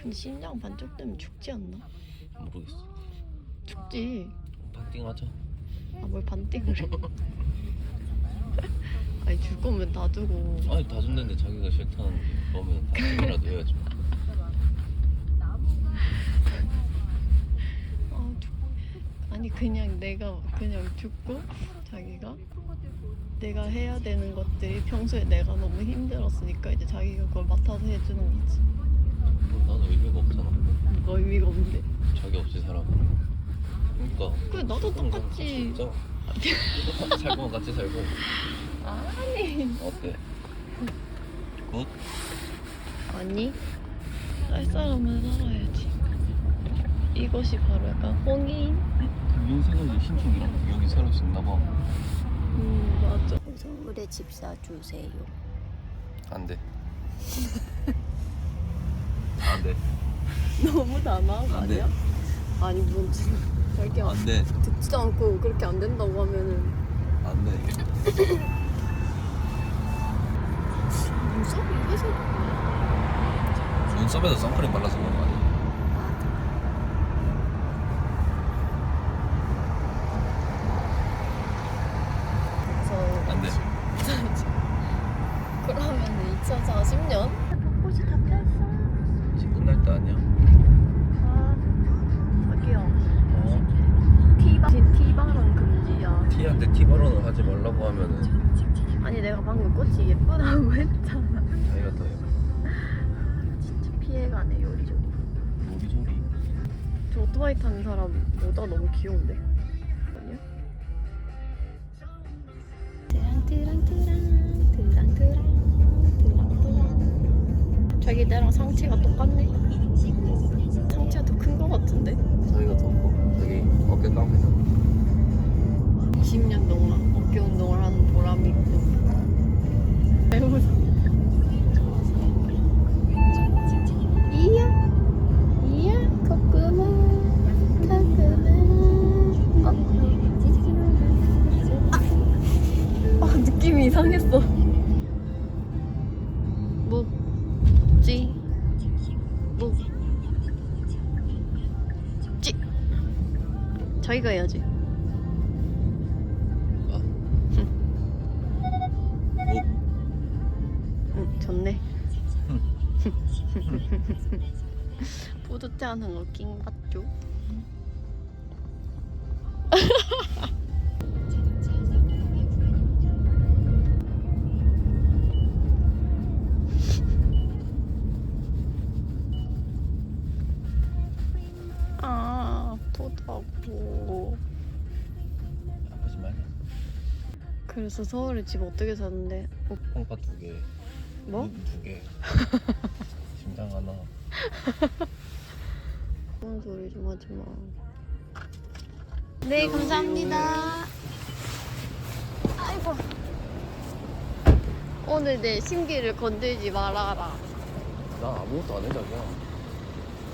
근데 심장 반쪽 되면 죽지 않나? 모르겠어. 죽지. 반띵하자. 아 뭘 반띵을 해? 아니 줄 거면 놔두고. 아니 다 줬는데 자기가 싫다는 거면 반띵이라도 해야지. 아, 죽... 아니 그냥 내가 그냥 죽고 자기가 내가 해야 되는 것들이 평소에 내가 너무 힘들었으니까 이제 자기가 그걸 맡아서 해주는 거지. 그럼 나는 의미가 없잖아. 뭐가 의미가 없는데. 자기 없이 살아. 그러니까. 그래 나도 똑같지. 진짜. 살 거면 같이 살고. 아니. 어때? 굿? 아니 살 사람은 살아야지. 이것이 바로 약간 홍인. 윤생은 신축이랑 여기 살을 수 있나 봐. 음 맞아. 서울에 집 사주세요. 안 돼. 안 돼. 너무 난아한 거 안 돼. 아니야? 아니 뭔 진- 자기야 안 돼. 듣지도 않고 그렇게 안 된다고 하면은 안 돼. 눈썹이 회색. 눈썹에도 선크림 발라서 그런 거 아니야? 그래서 안 돼. 그러면은 2040년? 벚꽃이 다 폈어. 지금 끝날 때 아니야? 아 자기야 어? 티바 티바랑 금지야. 티한테 티 발언을 하지 말라고 하면은 아니 내가 방금 꽃이 예쁘다고 했잖아. 자기가 더 해. 진짜 피해가네 요리조리. 요리조리. 저 오토바이 타는 사람보다 너무 귀여운데? 아니야? 트랑 트랑 트랑. 자기 내랑 상체가 똑같네? 상체가 더 큰 거 같은데? 자기가 더 커. 자기 어깨 깡패잖아. 20년 동안 어깨 운동을 하는 보람이 있고. 매우 뿌듯해하는 거 킹받죠? 아 아프다고 아프지 말라. 그래서 서울에 집 어떻게 사는데 어, 콩팥 두 개. 뭐? 눈두 개. 심장 하나. 그런 소리 좀 하지 마. 네, 감사합니다. 아이고. 오늘 내 심기를 건들지 말아라. 나 아무것도 안 해 자기야.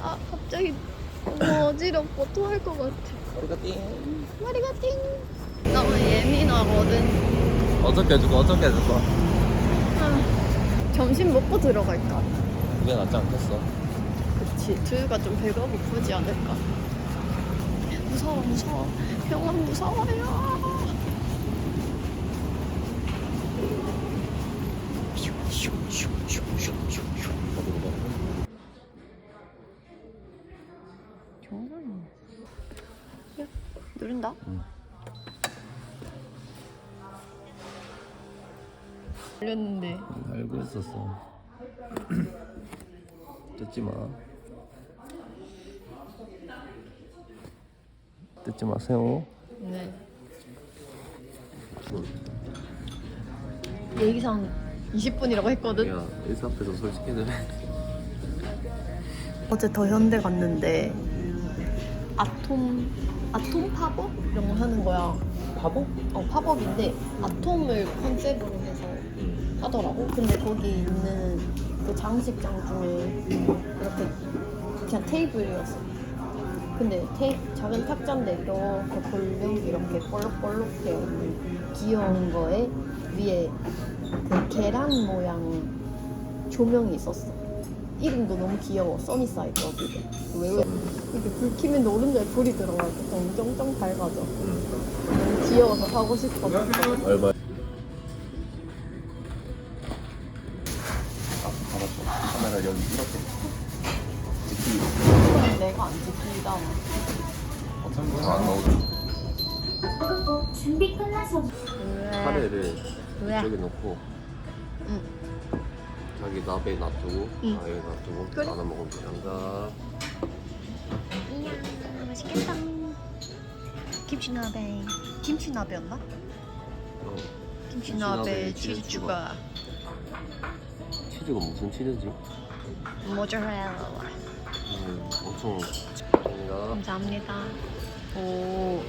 아, 갑자기 너무 어지럽고 토할 것 같아. 머리가 띵. 머리가 띵. 너무 예민하거든. 어떻게 해줄까? 어떻게 해줄까? 아, 점심 먹고 들어갈까? 그게 낫지 않겠어? 그치. 두유가 좀 배가 고프지 않을까? 무서워, 무서워. 병원 무서워요. 야, 누른다. 응. 걸렸는데. 알고 있었어. 뜯지 마. 뜯지 마세요. 네. 예의상 20분이라고 했거든. 야, 의사 앞에서 솔직히 해 어제 더 현대 갔는데 아톰 아톰 팝업 이런 거 하는 거야. 파보? 어 팝업인데 아톰을 컨셉으로 해서 응. 하더라고. 근데 거기 있는 그 장식장 중에 이렇게 그냥 테이블이었어. 근데 테이, 작은 탁자인데 이렇게 볼륨 이렇게 볼록볼록 되어 있는 귀여운 거에 위에 그 계란 모양 조명이 있었어. 이름도 너무 귀여워. 써니사이드. 왜 왜? 이렇게 불 켜면 오른쪽에 불이 들어가고 쩡쩡쩡 밝아져. 너무 귀여워서 사고 싶어. 얼마? 여기 이렇게. 내가 안 지키다. 안 나오죠. 준비 끝나서 카레를 왜? 저기 놓고 응. 자기 나베 놔두고 응. 아 여기 놔두고 그래. 나눠 먹으면 되란다. 이야 맛있겠다 김치나베 김치나베였나? 어. 김치나베 김치나베 치즈 치즈 추가. 치즈가 무슨 치즈지? 모짜렐라. 음, 엄청 감사합니다. 감사합니다. 오.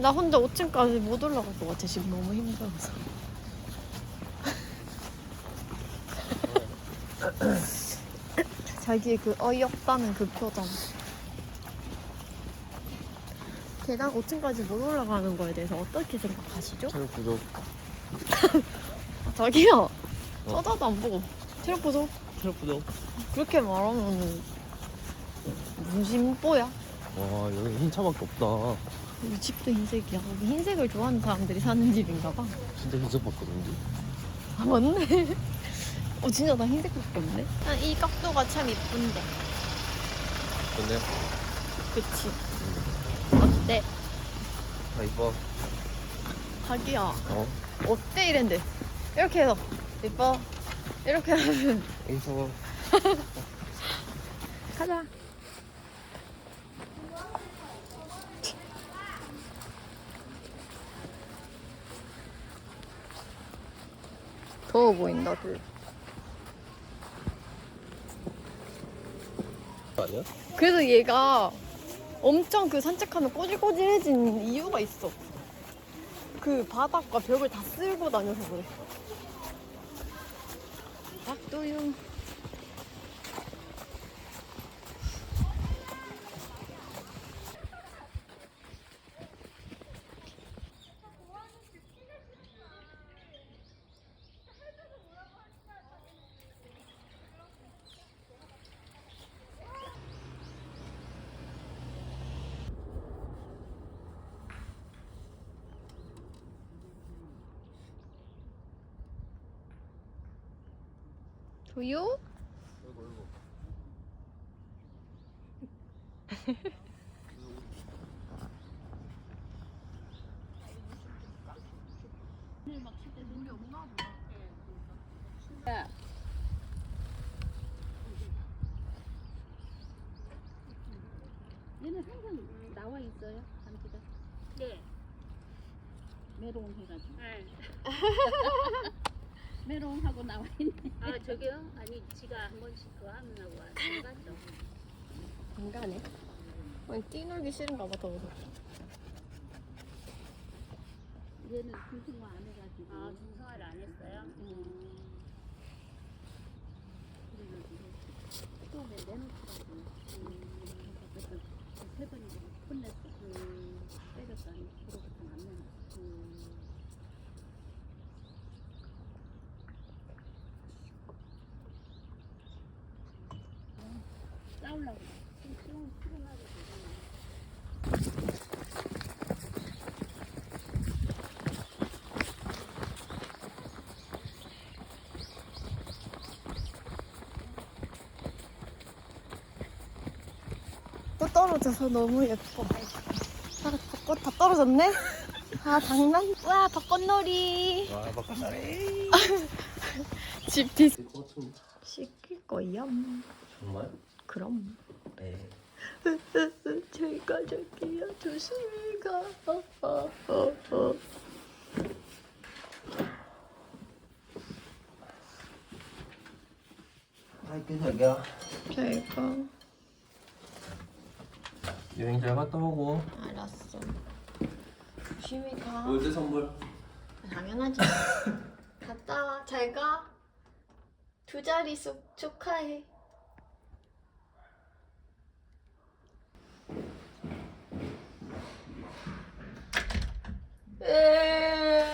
나 혼자 5층까지 못 올라갈 것 같아. 지금 너무 힘들어서. 자기 그 어이없다는 그 표정. 계단 5층까지 못 올라가는 거에 대해서 어떻게 생각하시죠? 체력 부족. 자기야, 쳐다도 안 보고 체력 보죠? 체력 부족. 그렇게 말하면 무심뽀야? 와 여기 흰 차밖에 없다. 우리 집도 흰색이야. 여기 흰색을 좋아하는 사람들이 사는 집인가 봐. 진짜 흰색밖에 없는데. 아, 맞네. 어, 진짜 나 흰색밖에 없네. 아, 이 각도가 참 이쁜데. 근데 그치. 어때? 다 이뻐. 자기야, 어? 어때? 이랬는데. 이렇게 해서. 예뻐. 이렇게 하면. 인서. 가자. 더워 보인다, 둘. 아니야? 그래서 얘가 엄청 그 산책하면 꼬질꼬질해진 이유가 있어. 그 바닥과 벽을 다 쓸고 다녀서 그래. 박도윤. 도유? 얘는 항상 나와 있어요, 감기가. 네. 메롱 해가지고. 네. 메롱 하고 나와 있네. 아 저기요? 아니 지가 한 번씩 그거 하면 하고 안 가죠. 안 가네. 아니, 뛰놀기 싫은가 봐, 더워서. 얘는 군승화 안 해가지고. 아 중성화를 안 했어요? 음. 그래가지고 처음에 내놓더라고. 그래서 세 번이 혼냈어. 음. 때렸더니 그러고부터 안 내놨어. 음. 피곤, 피곤하게 되잖아. 또 떨어져서 너무 예뻐. 꽃다 떨어졌네? 아 장난? 와 벚꽃놀이 와 박사네. 집뒤 시킬 거야 정말? 그럼. 네. 제가 잘게요. 조심히 가. 어, 어, 어, 어. 잘가. 여행 잘 갔다 오고. 알았어. 조심히 가. 월드 선물. 당연하지. 갔다 와. 잘 가. 두 자릿수 축하해 Eee...